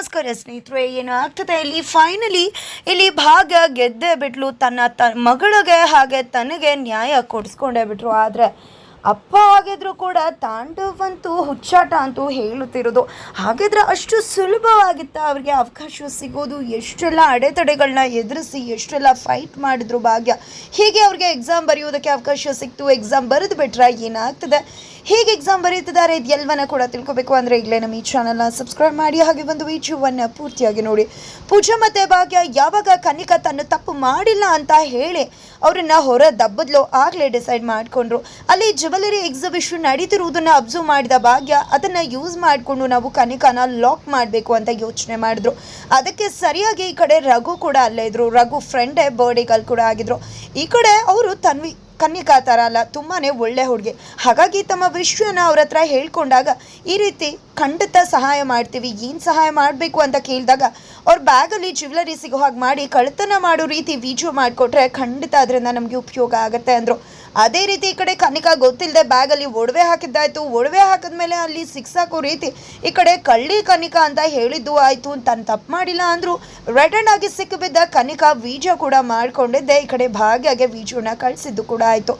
ನಮಸ್ಕಾರ ಸ್ನೇಹಿತರೆ ಏನು ಆಗ್ತದೆ ಇಲ್ಲಿ? ಫೈನಲಿ ಇಲ್ಲಿ ಭಾಗ್ಯ ಗೆದ್ದೇ ಬಿಟ್ಲು ತನ್ನ ತ, ಮಗಳಿಗೆ ಹಾಗೆ ತನಗೆ ನ್ಯಾಯ ಕೊಡಿಸ್ಕೊಂಡೇ ಬಿಟ್ರು. ಆದರೆ ಅಪ್ಪ ಆಗಿದ್ರು ಕೂಡ ತಾಂಡವಂತೂ ಹುಚ್ಚಾಟ ಅಂತೂ ಹೇಳುತ್ತಿರೋದು ಹಾಗಿದ್ರೆ ಅಷ್ಟು ಸುಲಭವಾಗಿತ್ತ ಅವ್ರಿಗೆ ಅವಕಾಶ ಸಿಗೋದು? ಎಷ್ಟೆಲ್ಲ ಅಡೆತಡೆಗಳನ್ನ ಎದುರಿಸಿ ಎಷ್ಟೆಲ್ಲ ಫೈಟ್ ಮಾಡಿದ್ರು ಭಾಗ್ಯ? ಹೀಗೆ ಅವ್ರಿಗೆ ಎಕ್ಸಾಮ್ ಬರೆಯೋದಕ್ಕೆ ಅವಕಾಶ ಸಿಕ್ತು. ಎಕ್ಸಾಮ್ ಬರೆದು ಬಿಟ್ರೆ ಏನಾಗ್ತದೆ? ಹೇಗೆ ಎಕ್ಸಾಮ್ ಬರೀತಿದ್ದಾರೆ ಇದೆಲ್ಲವನ್ನ ಕೂಡ ತಿಳ್ಕೊಬೇಕು ಅಂದರೆ ಈಗಲೇ ನಮ್ಮ ಈ ಚಾನಲ್ನ ಸಬ್ಸ್ಕ್ರೈಬ್ ಮಾಡಿ ಹಾಗೆ ಒಂದು ವಿಡಿಯೋವನ್ನು ಪೂರ್ತಿಯಾಗಿ ನೋಡಿ. ಪೂಜಾ ಮತ್ತೆ ಭಾಗ್ಯ ಯಾವಾಗ ಕನಿಕ ತನ್ನ ತಪ್ಪು ಮಾಡಿಲ್ಲ ಅಂತ ಹೇಳಿ ಅವರನ್ನ ಹೊರ ದಬ್ಬದ್ಲು ಆಗಲೇ ಡಿಸೈಡ್ ಮಾಡಿಕೊಂಡ್ರು. ಅಲ್ಲಿ ಜ್ಯುವೆಲರಿ ಎಕ್ಸಿಬಿಷನ್ ನಡೀತಿರುವುದನ್ನು ಅಬ್ಸರ್ವ್ ಮಾಡಿದ ಭಾಗ್ಯ, ಅದನ್ನು ಯೂಸ್ ಮಾಡಿಕೊಂಡು ನಾವು ಕನಿಕಾನ ಲಾಕ್ ಮಾಡಬೇಕು ಅಂತ ಯೋಚನೆ ಮಾಡಿದ್ರು. ಅದಕ್ಕೆ ಸರಿಯಾಗಿ ಈ ಕಡೆ ರಘು ಕೂಡ ಅಲ್ಲೇ ಇದ್ರು. ರಘು ಫ್ರೆಂಡೇ ಬರ್ಡೇ ಗರ್ಲ್ ಕೂಡ ಆಗಿದ್ರು. ಈ ಕಡೆ ಅವರು ತನ್ವಿ, ಕನ್ಯಕಾ ಥರ ಅಲ್ಲ ತುಂಬಾ ಒಳ್ಳೆ ಹುಡುಗಿ. ಹಾಗಾಗಿ ತಮ್ಮ ವಿಷಯನ ಅವ್ರ ಹತ್ರ ಹೇಳ್ಕೊಂಡಾಗ, ಈ ರೀತಿ ಖಂಡಿತ ಸಹಾಯ ಮಾಡ್ತೀವಿ, ಏನು ಸಹಾಯ ಮಾಡಬೇಕು ಅಂತ ಕೇಳಿದಾಗ, ಅವ್ರ ಬ್ಯಾಗಲ್ಲಿ ಜ್ಯುವೆಲರಿ ಸಿಗೋ ಹಾಗೆ ಮಾಡಿ ಕಳ್ತನ ಮಾಡೋ ರೀತಿ ವಿಡಿಯೋ ಮಾಡಿಕೊಟ್ರೆ ಖಂಡಿತ ಅದರಿಂದ ನಮಗೆ ಉಪಯೋಗ ಆಗುತ್ತೆ ಅಂದರು. ಅದೇ ರೀತಿ ಈ ಕಡೆ ಕನಿಕಾ ಗೊತ್ತಿಲ್ಲದೆ ಬ್ಯಾಗಲ್ಲಿ ಒಡವೆ ಹಾಕಿದ್ದಾಯ್ತು. ಒಡವೆ ಹಾಕಿದ್ಮೇಲೆ ಅಲ್ಲಿ ಸಿಕ್ಸಾಕೋ ರೀತಿ ಈ ಕಡೆ ಕಳ್ಳಿ ಕನಿಕಾ ಅಂತ ಹೇಳಿದ್ದು ಆಯಿತು. ತಾನು ತಪ್ಪು ಮಾಡಿಲ್ಲ ಅಂದರು ರೆಟರ್ನ್ ಆಗಿ ಸಿಕ್ಕಿಬಿದ್ದ ಕನಿಕಾ ವಿಡಿಯೋ ಕೂಡ ಮಾಡಿಕೊಂಡಿದ್ದೆ. ಈ ಕಡೆ ಭಾಗ್ಯಗೆ ವಿಡಿಯೋನ ಕಳಿಸಿದ್ದು ಕೂಡ ಆಯಿತು.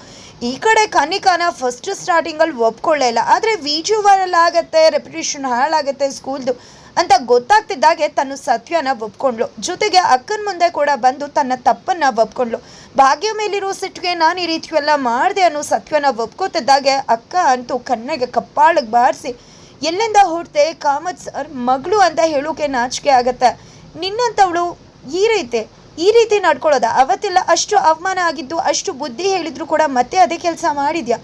ಈ ಕಡೆ ಕನಿಕಾನ ಫಸ್ಟ್ ಸ್ಟಾರ್ಟಿಂಗಲ್ಲಿ ಒಪ್ಕೊಳ್ಳೇ ಇಲ್ಲ. ಆದರೆ ವಿಡಿಯೋ ವೈರಲ್ ಆಗುತ್ತೆ ರೆಪ್ಯುಟೇಷನ್ ಹಾಳಾಗುತ್ತೆ ಸ್ಕೂಲ್ದು ಅಂತ ಗೊತ್ತಾಗ್ತಿದ್ದಾಗೆ ತನ್ನ ಸತ್ಯನ ಒಪ್ಕೊಂಡ್ಲು. ಜೊತೆಗೆ ಅಕ್ಕನ ಮುಂದೆ ಕೂಡ ಬಂದು ತನ್ನ ತಪ್ಪನ್ನ ಒಪ್ಕೊಂಡ್ಲು. ಭಾಗ್ಯ ಮೇಲಿರೋ ಸಿಟ್ಟಿಗೆ ನಾನು ಈ ರೀತಿ ಎಲ್ಲ ಮಾಡಿದೆ ಅನ್ನೋ ಸತ್ಯನ ಒಪ್ಕೋತಿದ್ದಾಗೆ ಅಕ್ಕ ಅಂತೂ ಕಣ್ಣಿಗೆ ಕಪ್ಪಾಳಗೆ ಬಾರಿಸಿ, ಎಲ್ಲಿಂದ ಹುಡ್ತೆ ಕಾಮತ್ ಸರ್? ಮಗಳು ಅಂತ ಹೇಳೋಕೆ ನಾಚಿಕೆ ಆಗತ್ತೆ. ನಿನ್ನಂಥವಳು ಈ ರೀತಿ ಈ ರೀತಿ ನಡ್ಕೊಳ್ಳೋದ? ಅವತ್ತೆಲ್ಲ ಅಷ್ಟು ಅವಮಾನ ಆಗಿದ್ದು, ಅಷ್ಟು ಬುದ್ಧಿ ಹೇಳಿದ್ರು ಕೂಡ ಮತ್ತೆ ಅದೇ ಕೆಲಸ ಮಾಡಿದ್ಯಾ?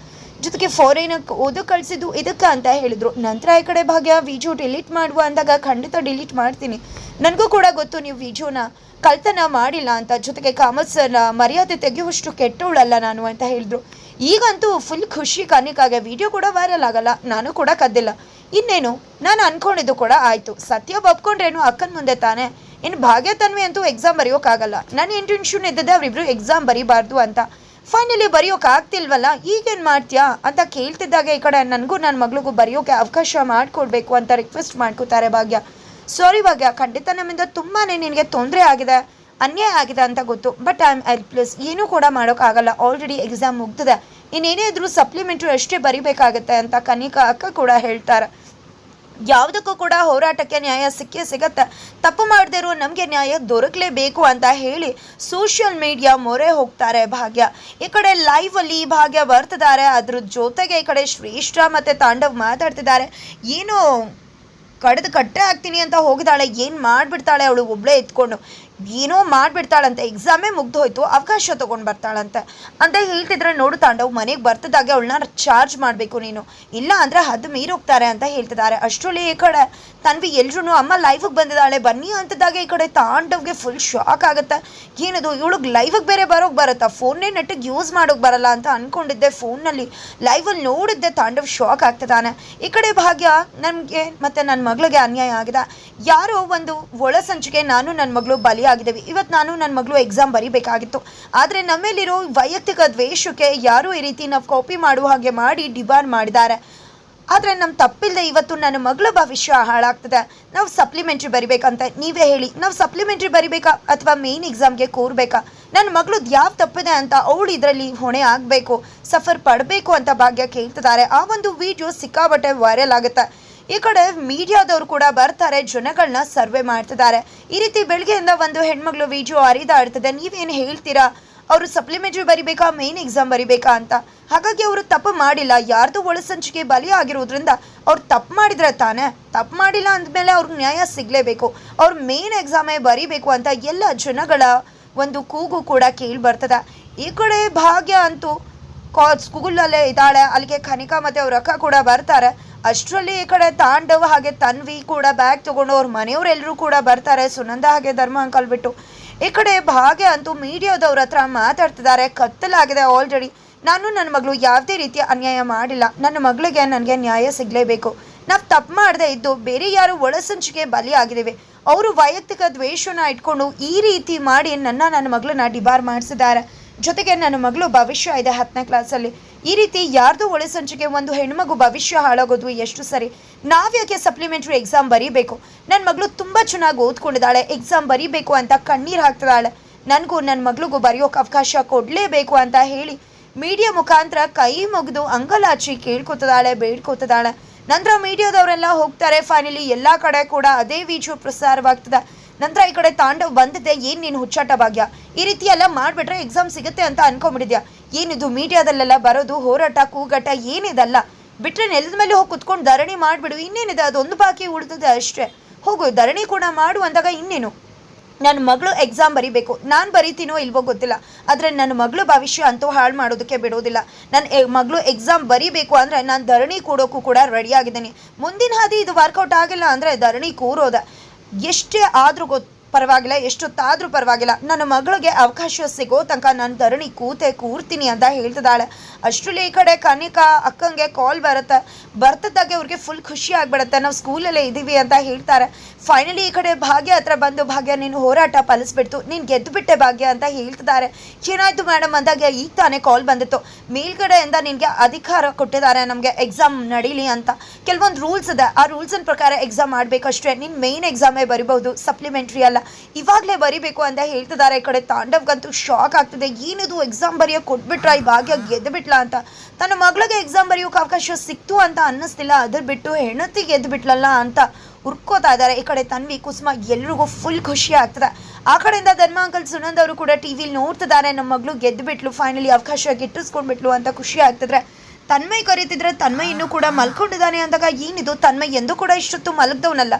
ಜೊತೆಗೆ ಫಾರಿನಕ್ಕೆ ಓದೋ ಕಳಿಸಿದ್ದು ಇದಕ್ಕೆ ಅಂತ ಹೇಳಿದ್ರು. ನಂತರ ಈ ಕಡೆ ಭಾಗ್ಯ ವಿಡಿಯೋ ಡಿಲೀಟ್ ಮಾಡುವ ಅಂದಾಗ ಖಂಡಿತ ಡಿಲೀಟ್ ಮಾಡ್ತೀನಿ. ನನಗೂ ಕೂಡ ಗೊತ್ತು ನೀವು ವಿಡಿಯೋನ ಕಳ್ತನ ಮಾಡಿಲ್ಲ ಅಂತ. ಜೊತೆಗೆ ಕಾಮತ್ ಸರ್ ಮರ್ಯಾದೆ ತೆಗೆಯುವಷ್ಟು ಕೆಟ್ಟವಳಲ್ಲ ನಾನು ಅಂತ ಹೇಳಿದ್ರು. ಈಗಂತೂ ಫುಲ್ ಖುಷಿ ಕಾಣಿಕಾಗೆ ವಿಡಿಯೋ ಕೂಡ ವೈರಲ್ ಆಗಲ್ಲ. ನಾನು ಕೂಡ ಕದ್ದಿಲ್ಲ. ಇನ್ನೇನು? ನಾನು ಅನ್ಕೊಂಡಿದ್ದು ಕೂಡ ಆಯಿತು. ಸತ್ಯ ಒಪ್ಕೊಂಡ್ರೇನು ಅಕ್ಕನ ಮುಂದೆ ತಾನೆ? ಇನ್ನು ಭಾಗ್ಯ ತನ್ವಿ ಅಂತೂ ಎಕ್ಸಾಮ್ ಬರೆಯೋಕ್ಕಾಗಲ್ಲ ನನ್ನ ಇಂಟೆನ್ಷನ್ ಇದ್ದದೆ ಅವರಿಬ್ರು ಎಕ್ಸಾಮ್ ಬರೀಬಾರ್ದು ಅಂತ. ಫೈನಲಿ ಬರೆಯೋಕೆ ಆಗ್ತಿಲ್ವಲ್ಲ? ಈಗೇನು ಮಾಡ್ತೀಯಾ? ಅಂತ ಕೇಳ್ತಿದ್ದಾಗ ಈ ಕಡೆ. ನನಗೂ ನನ್ನ ಮಗಳಿಗೂ ಬರೆಯೋಕೆ ಅವಕಾಶ ಮಾಡಿಕೊಡ್ಬೇಕು ಅಂತ ರಿಕ್ವೆಸ್ಟ್ ಮಾಡ್ಕೋತಾರೆ ಭಾಗ್ಯ. ಸಾರಿ ಭಾಗ್ಯ, ಖಂಡಿತ ನಮ್ಮಿಂದ ತುಂಬಾ ನಿನಗೆ ತೊಂದರೆ ಆಗಿದೆ, ಅನ್ಯಾಯ ಆಗಿದೆ ಅಂತ ಗೊತ್ತು. ಬಟ್ ಐ ಆಮ್ ಹೆಲ್ಪ್ಲೆಸ್ ಏನೂ ಕೂಡ ಮಾಡೋಕ್ಕಾಗಲ್ಲ ಆಲ್ರೆಡಿ ಎಕ್ಸಾಮ್ ಮುಗ್ದಿದೆ. ಇನ್ನೇನೇ ಇದ್ರೂ ಸಪ್ಲಿಮೆಂಟ್ರಿ ಅಷ್ಟೇ ಬರಿಬೇಕಾಗತ್ತೆ ಅಂತ ಕನಿಕಾ ಅಕ್ಕ ಕೂಡ ಹೇಳ್ತಾರೆ. ಯಾವುದಕ್ಕೂ ಕೂಡ ಹೋರಾಟಕ್ಕೆ ನ್ಯಾಯ ಸಿಕ್ಕೇ ಸಿಗತ್ತೆ. ತಪ್ಪು ಮಾಡದಿರೋ ನಮಗೆ ನ್ಯಾಯ ದೊರಕಲೇಬೇಕು ಅಂತ ಹೇಳಿ ಸೋಷಿಯಲ್ ಮೀಡಿಯಾ ಮೊರೆ ಹೋಗ್ತಾರೆ ಭಾಗ್ಯ. ಈ ಕಡೆ ಲೈವ್ ಅಲ್ಲಿ ಭಾಗ್ಯ ಬರ್ತಿದ್ದಾರೆ. ಅದ್ರ ಜೊತೆಗೆ ಈ ಕಡೆ ಶ್ರೇಷ್ಠ ಮತ್ತೆ ತಾಂಡವ್ ಮಾತಾಡ್ತಿದ್ದಾರೆ. ಏನು ಕಡ್ದು ಕಟ್ಟೆ ಆಗ್ತೀನಿ ಅಂತ ಹೋಗಿದ್ದಾಳೆ. ಏನು ಮಾಡಿಬಿಡ್ತಾಳೆ ಅವಳು ಒಬ್ಬಳೇ ಎತ್ಕೊಂಡು. ಏನೋ ಮಾಡಿಬಿಡ್ತಾಳಂತೆ. ಎಕ್ಸಾಮೇ ಮುಗ್ದು ಹೋಯ್ತು ಅವಕಾಶ ತೊಗೊಂಡು ಬರ್ತಾಳಂತೆ. ಅಂತ ಹೇಳ್ತಿದ್ರೆ ನೋಡು ತಾಂಡವ್, ಮನೆಗೆ ಬರ್ತದಾಗೆ ಅವಳನ್ನ ಚಾರ್ಜ್ ಮಾಡಬೇಕು ನೀನು. ಇಲ್ಲ ಅಂದರೆ ಹದ್ದು ಮೀರೋಗ್ತಾರೆ ಅಂತ ಹೇಳ್ತಿದ್ದಾರೆ. ಅಷ್ಟರಲ್ಲಿ ಈ ಕಡೆ ತನ್ವಿ ಎಲ್ರೂ ಅಮ್ಮ ಲೈವಿಗೆ ಬಂದಿದ್ದಾಳೆ, ಬನ್ನಿ ಅಂತದಾಗೆ ಈ ಕಡೆ ತಾಂಡವ್ಗೆ ಫುಲ್ ಶಾಕ್ ಆಗುತ್ತೆ. ಏನದು, ಇವಳಿಗೆ ಲೈವಿಗೆ ಬೇರೆ ಬರೋಕ್ಕೆ ಬರುತ್ತಾ? ಫೋನ್ನೇ ನೆಟ್ಟಿಗೆ ಯೂಸ್ ಮಾಡೋಕೆ ಬರಲ್ಲ ಅಂತ ಅಂದ್ಕೊಂಡಿದ್ದೆ ಫೋನ್ನಲ್ಲಿ ಲೈವಲ್ಲಿ ನೋಡಿದ್ದೆ ತಾಂಡವ್ ಶಾಕ್ ಆಗ್ತಿದ್ದಾನೆ. ಈ ಕಡೆ ಭಾಗ್ಯ, ನನಗೆ ಮತ್ತು ನನ್ನ ಮಗಳಿಗೆ ಅನ್ಯಾಯ ಆಗಿದೆ. ಯಾರೋ ಒಂದು ಒಳಸಂಚಿಗೆ ನಾನು ನನ್ನ ಮಗಳು ಬಲಿಯಾಗಿದ್ದೇವೆ ಇವತ್ತು ನಾನು ನನ್ನ ಮಗಳು ಎಕ್ಸಾಮ್ ಬರೀಬೇಕಾಗಿತ್ತು. ಆದರೆ ನಮ್ಮೇಲಿರೋ ವೈಯಕ್ತಿಕ ದ್ವೇಷಕ್ಕೆ ಯಾರೋ ಈ ರೀತಿ ನಾವು ಕಾಪಿ ಮಾಡುವ ಹಾಗೆ ಮಾಡಿ ಡಿಬಾರ್ ಮಾಡಿದ್ದಾರೆ. ಆದರೆ ನಮ್ಮ ತಪ್ಪಿಲ್ಲದೆ ಇವತ್ತು ನನ್ನ ಮಗಳ ಭವಿಷ್ಯ ಹಾಳಾಗ್ತದೆ. ನಾವು ಸಪ್ಲಿಮೆಂಟ್ರಿ ಬರಿಬೇಕಂತ. ನೀವೇ ಹೇಳಿ, ನಾವು ಸಪ್ಲಿಮೆಂಟ್ರಿ ಬರಿಬೇಕಾ ಅಥವಾ ಮೇನ್ ಎಕ್ಸಾಮ್ಗೆ ಕೂರಬೇಕಾ? ನನ್ನ ಮಗಳು ಯಾವ ತಪ್ಪಿದೆ ಅಂತ ಅವಳು ಇದರಲ್ಲಿ ಹೊಣೆ ಆಗಬೇಕು ಸಫರ್ ಪಡಬೇಕು ಅಂತ ಭಾಗ್ಯ ಕೇಳ್ತಿದ್ದಾರೆ. ಆ ಒಂದು ವಿಡಿಯೋ ಸಿಕ್ಕಾಬಟ್ಟೆ ವೈರಲ್ ಆಗುತ್ತೆ. ಈ ಕಡೆ ಮೀಡಿಯಾದವರು ಕೂಡ ಬರ್ತಾರೆ ಜನಗಳನ್ನ ಸರ್ವೆ ಮಾಡ್ತಿದ್ದಾರೆ. ಈ ರೀತಿ ಬೆಳಗ್ಗೆಯಿಂದ ಒಂದು ಹೆಣ್ಮಗಳು ವಿಡಿಯೋ ಹರಿದಾಡ್ತದೆ. ನೀವೇನು ಹೇಳ್ತೀರಾ? ಅವರು ಸಪ್ಲಿಮೆಂಟ್ರಿ ಬರಿಬೇಕಾ, ಮೇನ್ ಎಕ್ಸಾಮ್ ಬರಿಬೇಕಾ ಅಂತ? ಹಾಗಾಗಿ ಅವರು ತಪ್ಪು ಮಾಡಿಲ್ಲ. ಯಾರ್ದು ಒಳಸಂಚಿಕೆ ಬಲಿ ಆಗಿರೋದ್ರಿಂದ ಅವ್ರು ತಪ್ಪು ಮಾಡಿದ್ರೆ ತಾನೇ? ತಪ್ಪು ಮಾಡಿಲ್ಲ ಅಂದಮೇಲೆ ಅವ್ರಿಗೆ ನ್ಯಾಯ ಸಿಗಲೇಬೇಕು. ಅವ್ರು ಮೇನ್ ಎಕ್ಸಾಮೇ ಬರಿಬೇಕು ಅಂತ ಎಲ್ಲ ಜನಗಳ ಒಂದು ಕೂಗು ಕೂಡ ಕೇಳಿ ಬರ್ತದೆ. ಈ ಕಡೆ ಭಾಗ್ಯ ಅಂತೂ ಕಾ, ಸ್ಕೂಲಲ್ಲೇ ಇದ್ದಾಳೆ. ಅಲ್ಲಿಗೆ ಖನಿಕಾ ಮತ್ತು ಅವ್ರ ಅಕ್ಕ ಕೂಡ ಬರ್ತಾರೆ. ಅಷ್ಟರಲ್ಲಿ ಈ ಕಡೆ ತಾಂಡವ್ ಹಾಗೆ ತನ್ವಿ ಕೂಡ ಬ್ಯಾಗ್ ತಗೊಂಡು ಅವ್ರ ಮನೆಯವರೆಲ್ಲರೂ ಕೂಡ ಬರ್ತಾರೆ. ಸುನಂದ ಹಾಗೆ ಧರ್ಮ ಅಂಕಲ್ ಬಿಟ್ಟು. ಈ ಕಡೆ ಭಾಗ್ಯ ಅಂತೂ ಮೀಡಿಯಾದವ್ರ ಹತ್ರ ಮಾತಾಡ್ತಿದ್ದಾರೆ. ಕತ್ತಲಾಗಿದೆ ಆಲ್ರೆಡಿ ನಾನು ನನ್ನ ಮಗಳು ಯಾವುದೇ ರೀತಿಯ ಅನ್ಯಾಯ ಮಾಡಿಲ್ಲ. ನನ್ನ ಮಗಳಿಗೆ ನನಗೆ ನ್ಯಾಯ ಸಿಗಲೇಬೇಕು. ನಾವು ತಪ್ಪು ಮಾಡದೇ ಇದ್ದು ಬೇರೆ ಯಾರು ಒಳಸಂಚಿಗೆ ಬಲಿ ಆಗಿದ್ದೇವೆ ಅವರು ವೈಯಕ್ತಿಕ ದ್ವೇಷನ ಇಟ್ಕೊಂಡು ಈ ರೀತಿ ಮಾಡಿ ನನ್ನ ನನ್ನ ಮಗಳನ್ನ ಡಿಬಾರ್ ಮಾಡಿಸಿದ್ದಾರೆ. ಜೊತೆಗೆ ನನ್ನ ಮಗಳು ಭವಿಷ್ಯ ಇದೆ ಹತ್ತನೇ ಕ್ಲಾಸಲ್ಲಿ ಈ ರೀತಿ ಯಾರ್ದು ಸಂಚಿಕೆ ಒಂದು ಹೆಣ್ಮಗು ಭವಿಷ್ಯ ಹಾಳಾಗೋದು ಎಷ್ಟು ಸರಿ? ನಾವ್ಯಾಕೆ ಸಪ್ಲಿಮೆಂಟ್ರಿ ಎಕ್ಸಾಮ್ ಬರೀಬೇಕು? ನನ್ನ ಮಗಳು ತುಂಬ ಚೆನ್ನಾಗಿ ಓದ್ಕೊಂಡಿದ್ದಾಳೆ ಎಕ್ಸಾಮ್ ಬರೀಬೇಕು ಅಂತ ಕಣ್ಣೀರು ಹಾಕ್ತಿದ್ದಾಳೆ. ನನಗೂ ನನ್ನ ಮಗಳಿಗೂ ಬರೆಯೋಕೆ ಅವಕಾಶ ಕೊಡಲೇಬೇಕು ಅಂತ ಹೇಳಿ ಮೀಡಿಯಾ ಮುಖಾಂತರ ಕೈ ಮುಗಿದು ಅಂಗಲಾಚಿ ಕೇಳ್ಕೊತಿದ್ದಾಳೆ, ಬೇಡ್ಕೊತಿದ್ದಾಳೆ. ನಂತರ ಮೀಡಿಯಾದವರೆಲ್ಲ ಹೋಗ್ತಾರೆ ಫೈನಲಿ ಎಲ್ಲ ಕಡೆ ಕೂಡ ಅದೇ ವಿಡಿಯೋ ಪ್ರಸಾರವಾಗ್ತದೆ. ನಂತರ ಈ ಕಡೆ ತಾಂಡವ್ ಬಂದಿದೆ. ಏನು ನೀನು ಹುಚ್ಚಾಟ ಭಾಗ್ಯ? ಈ ರೀತಿ ಎಲ್ಲ ಮಾಡಿಬಿಟ್ರೆ ಎಕ್ಸಾಮ್ ಸಿಗುತ್ತೆ ಅಂತ ಅನ್ಕೊಂಬಿಟ್ಟಿದ್ಯಾ ಏನಿದು ಮೀಡಿಯಾದಲ್ಲೆಲ್ಲ ಬರೋದು, ಹೋರಾಟ, ಕೂಗಾಟ, ಏನಿದಲ್ಲ. ಬಿಟ್ರೆ ನೆಲದ ಮೇಲೆ ಹೋಗಿ ಕುತ್ಕೊಂಡು ಧರಣಿ ಮಾಡಿಬಿಡು. ಇನ್ನೇನಿದೆ? ಅದೊಂದು ಬಾಕಿ ಉಳಿದಿದೆ ಅಷ್ಟೇ. ಹೋಗು, ಧರಣಿ ಕೂಡ ಮಾಡು ಅಂದಾಗ ಇನ್ನೇನು? ನನ್ನ ಮಗಳು ಎಕ್ಸಾಮ್ ಬರೀಬೇಕು. ನಾನು ಬರೀತೀನೋ ಇಲ್ವೋ ಗೊತ್ತಿಲ್ಲ. ಆದರೆ ನನ್ನ ಮಗಳು ಭವಿಷ್ಯ ಅಂತೂ ಹಾಳು ಮಾಡೋದಕ್ಕೆ ಬಿಡೋದಿಲ್ಲ. ನನ್ನ ಮಗಳು ಎಕ್ಸಾಮ್ ಬರೀಬೇಕು ಅಂದರೆ ನಾನು ಧರಣಿ ಕೂಡೋಕ್ಕೂ ಕೂಡ ರೆಡಿಯಾಗಿದ್ದೀನಿ ಮುಂದಿನ ಹಾದಿ ಇದು ವರ್ಕೌಟ್ ಆಗಿಲ್ಲ ಅಂದರೆ ಧರಣಿ ಕೂರೋದ. ಎಷ್ಟೇ ಆದರೂ ಗೊತ್ತು ಪರವಾಗಿಲ್ಲ, ಎಷ್ಟೊತ್ತಾದರೂ ಪರವಾಗಿಲ್ಲ. ನನ್ನ ಮಗಳಿಗೆ ಅವಕಾಶ ಸಿಗೋ ತನಕ ನಾನು ಧರಣಿ ಕೂತೆ ಕೂರ್ತೀನಿ ಅಂತ ಹೇಳ್ತಿದ್ದಾಳೆ. ಅಷ್ಟರಲ್ಲಿ ಈ ಕಡೆ ಕನಿಕಾ ಅಕ್ಕಂಗೆ ಕಾಲ್ ಬರುತ್ತೆ. ಬರ್ತದಾಗೆ ಅವ್ರಿಗೆ ಫುಲ್ ಖುಷಿ ಆಗ್ಬಿಡುತ್ತೆ. ನಾವು ಸ್ಕೂಲಲ್ಲೇ ಇದ್ದೀವಿ ಅಂತ ಹೇಳ್ತಾರೆ. ಫೈನಲಿ ಈ ಕಡೆ ಭಾಗ್ಯ ಹತ್ರ ಬಂದು, ಭಾಗ್ಯ ನೀನು ಹೋರಾಟ ಫಲಿಸ್ಬಿಡ್ತು. ನೀನು ಗೆದ್ದುಬಿಟ್ಟೆ ಭಾಗ್ಯ ಅಂತ ಹೇಳ್ತಿದ್ದಾರೆ. ಏನಾಯ್ತು ಮೇಡಮ್ ಅಂದಾಗ ಈಗ ತಾನೇ ಕಾಲ್ ಬಂದಿತ್ತು. ಮೇಲ್ಗಡೆಯಿಂದ ನಿನಗೆ ಅಧಿಕಾರ ಕೊಟ್ಟಿದ್ದಾರೆ ನಮಗೆ. ಎಕ್ಸಾಮ್ ನಡೀಲಿ ಅಂತ. ಕೆಲವೊಂದು ರೂಲ್ಸ್ ಇದೆ. ಆ ರೂಲ್ಸಿನ ಪ್ರಕಾರ ಎಕ್ಸಾಮ್ ಮಾಡಬೇಕಷ್ಟೇ. ನೀನು ಮೇಯ್ನ್ ಎಕ್ಸಾಮೇ ಬರಿಬಹುದು. ಸಪ್ಲಿಮೆಂಟ್ರಿ ಅಲ್ಲ. ಇವಾಗಲೇ ಬರಿಬೇಕು ಅಂತ ಹೇಳ್ತಿದ್ದಾರೆ. ಈ ಕಡೆ ತಾಂಡವ್ಗಂತೂ ಶಾಕ್ ಆಗ್ತಿದೆ. ಏನಿದು ಎಕ್ಸಾಮ್ ಬರೆಯೋ ಕೊಟ್ಬಿಟ್ರ? ಈ ಭಾಗ್ಯ ಗೆದ್ದುಬಿಟ್ಲ ಅಂತ. ತನ್ನ ಮಗಳಿಗೆ ಎಕ್ಸಾಮ್ ಬರೆಯೋಕೆ ಅವಕಾಶ ಸಿಕ್ತು ಅಂತ ಅನ್ನಿಸ್ತಿಲ್ಲ. ಅದ್ರ ಬಿಟ್ಟು ಹೆಣತಿ ಗೆದ್ದು ಬಿಟ್ಲಲ್ಲ ಅಂತ ಹುರ್ಕೋತಾ ಇದ್ದಾರೆ. ಈ ಕಡೆ ತನ್ವಿ, ಕುಸುಮ ಎಲ್ರಿಗೂ ಫುಲ್ ಖುಷಿ ಆಗ್ತದೆ. ಆ ಕಡೆಯಿಂದ ಧರ್ಮ ಅಂಕಲ್ ಸುನಂದ್ ಅವರು ಕೂಡ ಟಿ ವಿಲಿ ನೋಡ್ತಿದ್ದಾರೆ. ನಮ್ಮ ಮಗಳು ಗೆದ್ದು ಬಿಟ್ಲು ಫೈನಲಿ ಅವಕಾಶ ಗಿಟ್ಟಿಸ್ಕೊಂಡ್ಬಿಟ್ಲು ಅಂತ ಖುಷಿ ಆಗ್ತಿದ್ರೆ. ತನ್ಮಯ್ ಕರೀತಿದ್ರೆ ತನ್ಮಯ್ ಇನ್ನೂ ಕೂಡ ಮಲ್ಕೊಂಡಿದ್ದಾನೆ ಅಂದಾಗ ಏನಿದು? ತನ್ಮಯ್ ಎಂದೂ ಕೂಡ ಇಷ್ಟೊತ್ತು ಮಲಗ್ದವನಲ್ಲ.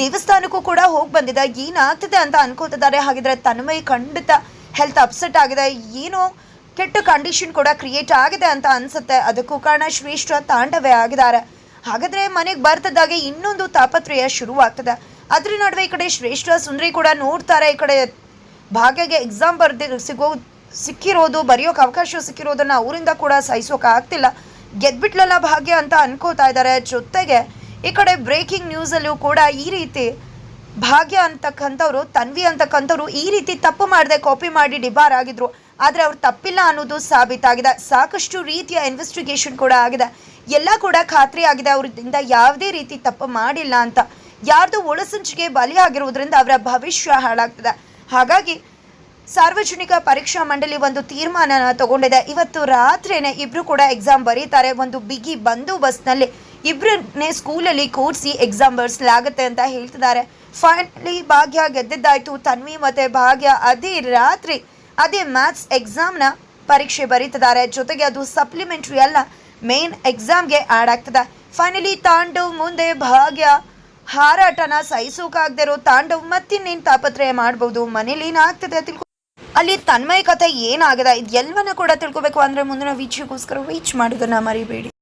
ದೇವಸ್ಥಾನಕ್ಕೂ ಕೂಡ ಹೋಗಿ ಬಂದಿದ್ದ ಏನಾಗ್ತಿದೆ ಅಂತ ಅನ್ಕೋತಿದ್ದಾರೆ. ಹಾಗಿದ್ರೆ ತನ್ಮಯ್ ಖಂಡಿತ ಹೆಲ್ತ್ ಅಪ್ಸೆಟ್ ಆಗಿದೆ. ಏನೋ ಕೆಟ್ಟ ಕಂಡೀಷನ್ ಕೂಡ ಕ್ರಿಯೇಟ್ ಆಗಿದೆ ಅಂತ ಅನ್ಸುತ್ತೆ. ಅದಕ್ಕೂ ಕಾರಣ ಶ್ರೇಷ್ಠ ತಾಂಡವೇ ಆಗಿದ್ದಾರೆ. ಹಾಗಾದ್ರೆ ಮನೆಗೆ ಬರ್ತದಾಗೆ ಇನ್ನೊಂದು ತಾಪತ್ರಯ ಶುರುವಾಗ್ತದೆ. ಅದ್ರ ನಡುವೆ ಈ ಕಡೆ ಶ್ರೇಷ್ಠ ಸುಂದರಿ ಕೂಡ ನೋಡ್ತಾರೆ. ಈ ಕಡೆ ಭಾಗ್ಯಗೆ ಎಕ್ಸಾಮ್ ಬರ್ದಿ ಸಿಗೋ ಸಿಕ್ಕಿರೋದು, ಬರೆಯೋಕೆ ಅವಕಾಶ ಸಿಕ್ಕಿರೋದನ್ನ ಅವರಿಂದ ಕೂಡ ಸಹಿಸೋಕೆ ಆಗ್ತಿಲ್ಲ ಗೆದ್ಬಿಟ್ಲಲ್ಲ ಭಾಗ್ಯ ಅಂತ ಅನ್ಕೋತಾ ಇದ್ದಾರೆ. ಜೊತೆಗೆ ಈ ಕಡೆ ಬ್ರೇಕಿಂಗ್ ನ್ಯೂಸಲ್ಲೂ ಕೂಡ ಈ ರೀತಿ ಭಾಗ್ಯ ಅಂತಕ್ಕಂಥವ್ರು, ತನ್ವಿ ಅಂತಕ್ಕಂಥವ್ರು ಈ ರೀತಿ ತಪ್ಪು ಮಾಡದೆ ಕಾಪಿ ಮಾಡಿ ಡಿಬಾರ್ ಆಗಿದ್ರು. ಆದರೆ ಅವ್ರು ತಪ್ಪಿಲ್ಲ ಅನ್ನೋದು ಸಾಬೀತಾಗಿದೆ. ಸಾಕಷ್ಟು ರೀತಿಯ ಇನ್ವೆಸ್ಟಿಗೇಷನ್ ಕೂಡ ಆಗಿದೆ. ಎಲ್ಲ ಕೂಡ ಖಾತ್ರಿ ಆಗಿದೆ. ಅವರಿಂದ ಯಾವುದೇ ರೀತಿ ತಪ್ಪು ಮಾಡಿಲ್ಲ ಅಂತ. ಯಾರ್ದು ಒಳಸಂಚಿಗೆ ಬಲಿಯಾಗಿರುವುದರಿಂದ ಅವರ ಭವಿಷ್ಯ ಹಾಳಾಗ್ತದೆ. ಹಾಗಾಗಿ ಸಾರ್ವಜನಿಕ ಪರೀಕ್ಷಾ ಮಂಡಳಿ ಒಂದು ತೀರ್ಮಾನನ ತಗೊಂಡಿದೆ. ಇವತ್ತು ರಾತ್ರಿನೇ ಇಬ್ರು ಕೂಡ ಎಕ್ಸಾಮ್ ಬರೀತಾರೆ. ಒಂದು ಬಿಗಿ ಬಂದೋಬಸ್ತ್ನಲ್ಲಿ ಇಬ್ಬರನ್ನೇ ಸ್ಕೂಲಲ್ಲಿ ಕೂರಿಸಿ ಎಕ್ಸಾಮ್ ಬರ್ಸಲಾಗುತ್ತೆ ಅಂತ ಹೇಳ್ತಿದ್ದಾರೆ. ಫೈನಲಿ ಭಾಗ್ಯ ಗೆದ್ದಿದ್ದಾಯ್ತು. ತನ್ವಿ ಮತ್ತೆ ಭಾಗ್ಯ ಅದೇ ರಾತ್ರಿ, ಅದೇ ಮ್ಯಾಥ್ಸ್ ಎಕ್ಸಾಮ್ನ ಪರೀಕ್ಷೆ ಬರೀತಿದ್ದಾರೆ. ಜೊತೆಗೆ ಅದು ಸಪ್ಲಿಮೆಂಟ್ರಿ ಅಲ್ಲ ಮೇನ್ ಎಕ್ಸಾಮ್ಗೆ ಆ್ಯಡ್ ಆಗ್ತದೆ ಫೈನಲಿ ತಾಂಡವ್ ಮುಂದೆ ಭಾಗ್ಯ ಹಾರಾಟನ ಸಹಿಸೋಕಾಗದೆ ಇರೋ ತಾಂಡವ್ ಮತ್ತಿನ್ನೇನು ತಾಪತ್ರಯ ಮಾಡ್ಬೋದು? ಮನೇಲಿ ಏನಾಗ್ತದೆ ತಿಳ್ಕೊ ಅಲ್ಲಿ ತನ್ಮಯ ಕಥೆ ಏನಾಗದ? ಇದು ಎಲ್ಲವನ್ನ ಕೂಡ ತಿಳ್ಕೊಬೇಕು ಅಂದ್ರೆ ಮುಂದಿನ ವೀಕ್ಷೆಗೋಸ್ಕರ ವೀಚ್ ಮಾಡೋದನ್ನ ಮರಿಬೇಡಿ.